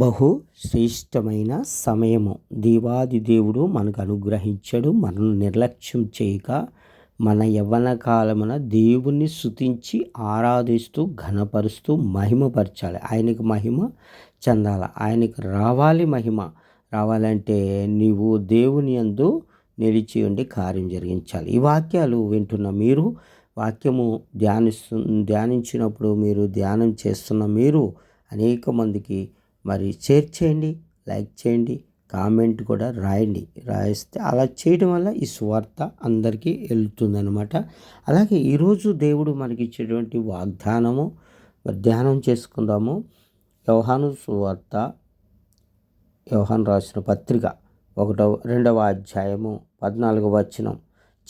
బహు శ్రేష్టమైన సమయము. దేవాది దేవుడు మనకు అనుగ్రహించడు మనల్ని నిర్లక్ష్యం చేయక మన యవ్వన కాలమున దేవుణ్ణి శుతించి ఆరాధిస్తూ ఘనపరుస్తూ మహిమపరచాలి. ఆయనకు మహిమ చెందాలి. ఆయనకు రావాలి మహిమ. రావాలంటే నీవు దేవుని యందు నిలిచి ఉండి కార్యం జరిగించాలి. ఈ వాక్యాలు వింటున్న మీరు వాక్యము ధ్యానిస్తు ధ్యానించినప్పుడు మీరు ధ్యానం చేస్తున్న మీరు అనేక మందికి మరి షేర్ చేయండి లైక్ చేయండి కామెంట్ కూడా రాయండి. రాయిస్తే అలా చేయడం వల్ల ఈ స్వార్థ అందరికీ వెళ్తుందనమాట అలాగే ఈరోజు దేవుడు మనకి ఇచ్చేటువంటి వాగ్దానము మరి ధ్యానం చేసుకుందాము. వ్యవహాను సువార్త వ్యవహాన్ రాసిన పత్రిక ఒకటవ రెండవ అధ్యాయము పద్నాలుగవ వచనం.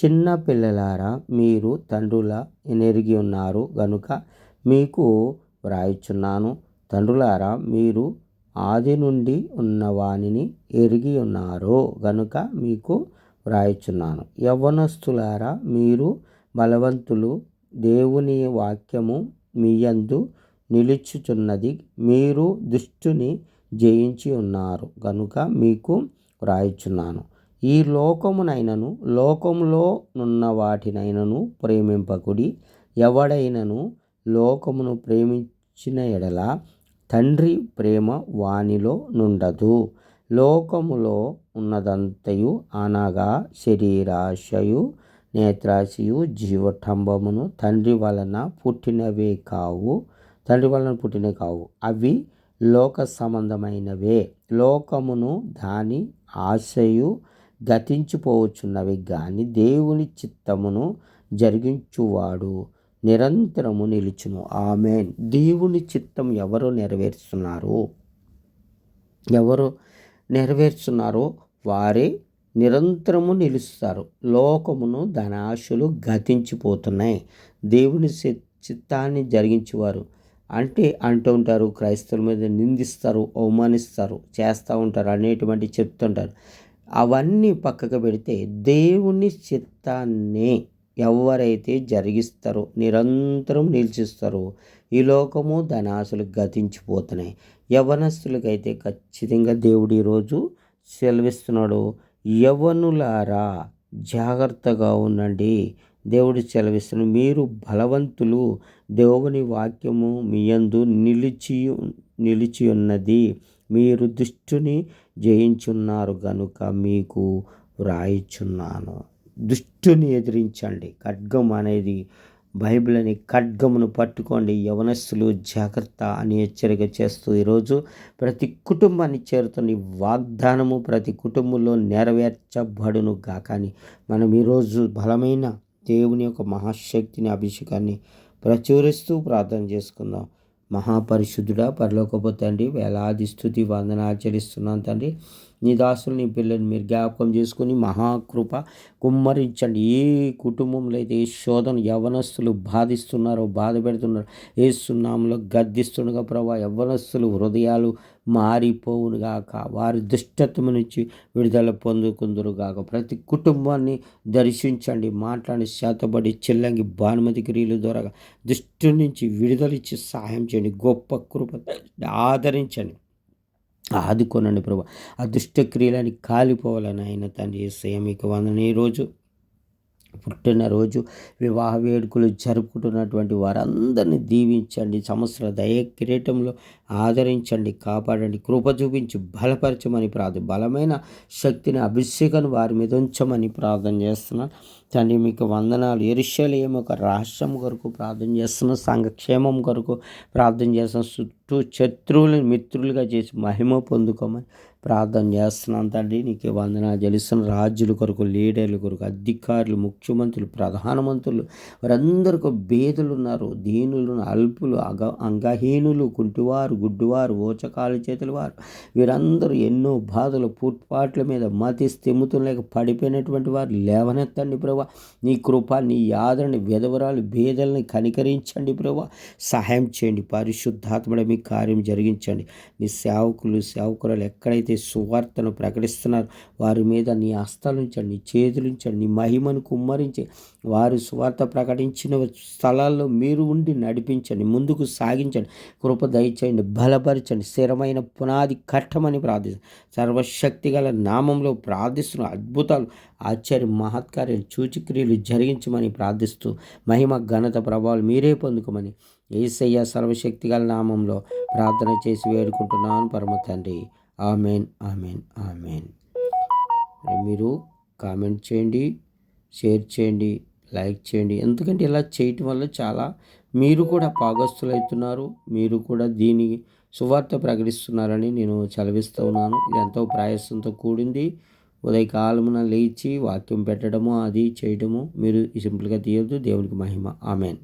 చిన్న పిల్లలారా మీరు తండ్రుల ఎనెరిగి ఉన్నారు గనుక మీకు వ్రాయిచున్నాను. తండ్రులారా మీరు ఆది నుండి ఉన్నవానిని ఎరిగి ఉన్నారు గనుక మీకు వ్రాయిచున్నాను. యవ్వనస్తులారా మీరు బలవంతులు దేవుని వాక్యము మీయందు నిలుచుచున్నది మీరు దుష్టుని జయించి ఉన్నారు గనుక మీకు వ్రాయిచున్నాను. ఈ లోకమునైనను లోకములో నున్న వాటినైనను ప్రేమింపకుడి ఎవడైనను లోకమును ప్రేమించిన ఎడల తండ్రి ప్రేమ వానిలో నుండదు. లోకములో ఉన్నదంతయు అనగా శరీరాశయు నేత్రాశయు జీవటంబమును తండ్రి వలన పుట్టినవే కావు. తండ్రి వలన పుట్టినవి కావు. అవి లోక సంబంధమైనవే. లోకమును దాని ఆశయు గతించిపోవచ్చున్నవి కానీ దేవుని చిత్తమును జరిగించువాడు. నిరంతరము నిలుచును. ఆమెన్. దేవుని చిత్తం ఎవరు నెరవేరుస్తున్నారు? ఎవరు నెరవేర్చున్నారో వారే నిరంతరము నిలుస్తారు. లోకమును ధనాశులు గతించిపోతున్నాయి. దేవుని చిత్తాన్ని జరిగించేవారు అంటే అంటూ ఉంటారు క్రైస్తవుల మీద నిందిస్తారు అవమానిస్తారు చేస్తూ ఉంటారు అనేటువంటి చెప్తుంటారు. అవన్నీ పక్కకు పెడితే దేవుని చిత్తాన్ని ఎవరైతే జరిగిస్తారో నిరంతరం నిలిచిస్తారో ఈ లోకము ధనాశలు గతించిపోతున్నాయి. యవనస్తులకైతే ఖచ్చితంగా దేవుడు ఈరోజు సెలవిస్తున్నాడు. యవనులారా జాగ్రత్తగా ఉండండి. దేవుడు సెలవిస్తున్న మీరు బలవంతులు. దేవుని వాక్యము మీయందు నిలిచి నిలిచి ఉన్నది. మీరు దుష్టుని జయించున్నారు కనుక మీకు వ్రాయిచున్నాను. దుష్టుని ఎదిరించండి. ఖడ్గం అనేది బైబిల్ అని ఖడ్గమును పట్టుకోండి. యవనస్తులు జాగ్రత్త అని హెచ్చరిక చేస్తూ ఈరోజు ప్రతి కుటుంబాన్ని చేరుతున్న వాగ్దానము ప్రతి కుటుంబంలో నెరవేర్చబడును గాకని మనం ఈరోజు బలమైన దేవుని యొక్క మహాశక్తిని అభిషేకాన్ని ప్రచురిస్తూ ప్రార్థన చేసుకుందాం. మహాపరిశుద్ధుడా పరలోకపోతండి వేలాది స్థుతి వందన ఆచరిస్తున్నాను తండ్రి. నీ దాసులు నీ పిల్లల్ని మీరు జ్ఞాపకం చేసుకుని మహాకృప కుమ్మరించండి. ఏ కుటుంబంలో అయితే ఏ శోధన యవనస్తులు బాధిస్తున్నారో బాధ పెడుతున్నారో ఏ సున్నాములో గద్దిస్తుండగా ప్రభా యవనస్తులు హృదయాలు మారిపోవునుగాక వారి దుష్టత్వం నుంచి విడుదల పొందుకుందురుగాక. ప్రతి కుటుంబాన్ని దర్శించండి. మాట్లాడి శాతపడి చిల్లంగి భానుమతి క్రియలు ద్వారా దుష్టు నుంచి విడుదలిచ్చి సహాయం చేయండి. గొప్ప కృప ఆదరించండి. ఆదుకోనండి ప్రభు. ఆ దుష్టక్రియలని కాలిపోవాలని ఆయన తండ్రి ఏసయ్య మీకు వందన. ఈరోజు పుట్టినరోజు వివాహ వేడుకలు జరుపుకుంటున్నటువంటి వారందరినీ దీవించండి. సంవత్సర దయ కిరీటంలో ఆదరించండి కాపాడండి కృప చూపించి బలపరచమని ప్రార్థన బలమైన శక్తిని అభిషేకను వారి మీద ఉంచమని ప్రార్థన చేస్తున్నాను. తండ్రి మీకు వందనాలు. ఎరుషలేము ఒక రాష్ట్రం కొరకు ప్రార్థన చేస్తున్నాం సంఘక్షేమం కొరకు ప్రార్థన చేస్తున్నాం చుట్టూ శత్రువులను మిత్రులుగా చేసి మహిమ పొందుకోమని ప్రార్థన చేస్తున్నాం తండ్రి. నీకు వందనాలు జలిస్తున్న రాజుల కొరకు లీడర్ల కొరకు అధికారులు ముఖ్యమంత్రులు ప్రధానమంత్రులు వారందరికీ బేదలు ఉన్నారు. దీనులు అల్పులు అగ అంగహీనులు కుంటివారు గుడ్డివారు ఓచకాలు చేతుల వారు వీరందరూ ఎన్నో బాధలు పుట్పాట్ల మీద మతి స్థిమితం లేక పడిపోయినటువంటి వారు లేవనెత్తండి ప్రభు. నీ కృప నీ ఆదరణ విధవరాలు భేదల్ని కనికరించండి ప్రభా. సహాయం చేయండి పరిశుద్ధాత్మడ మీ కార్యం జరిగించండి. నీ సేవకులు సేవకురాలు ఎక్కడైతే సువార్తను ప్రకటిస్తున్నారు వారి మీద నీ హస్తాలుంచండి నీ చేతులుంచండి నీ మహిమను కుమ్మరించి వారు సువార్త ప్రకటించిన స్థలాల్లో మీరు ఉండి నడిపించండి ముందుకు సాగించండి. కృప దయచేయండి బలపరచండి స్థిరమైన పునాది కట్టమని ప్రార్థిస్తాను సర్వశక్తి గల నామంలో ప్రార్థిస్తున్న. అద్భుతాలు ఆశ్చర్య మహత్కార్యాలు సూచిక్రియలు జరిగించమని ప్రార్థిస్తూ మహిమ ఘనత ప్రభావాలు మీరే పొందుకోమని ఏసయ్య సర్వశక్తిగల నామంలో ప్రార్థన చేసి వేడుకుంటున్నాను. పరమ తండ్రి ఆమెన్ ఆమెన్ ఆమెన్. మీరు కామెంట్ చేయండి షేర్ చేయండి లైక్ చేయండి. ఎందుకంటే ఇలా చేయటం వల్ల చాలా మీరు కూడా పాగస్తులు అవుతున్నారు మీరు కూడా దీని సువార్త ప్రకటిస్తున్నారని నేను చదివిస్తూ ఉన్నాను. ఇది ఎంతో ప్రయాసంతో కూడింది. ఉదయకాలమున లేచి వాక్యం పెట్టడము అది చేయడము మీరు సింపుల్గా తీయద్దు. దేవునికి మహిమ. ఆమెన్.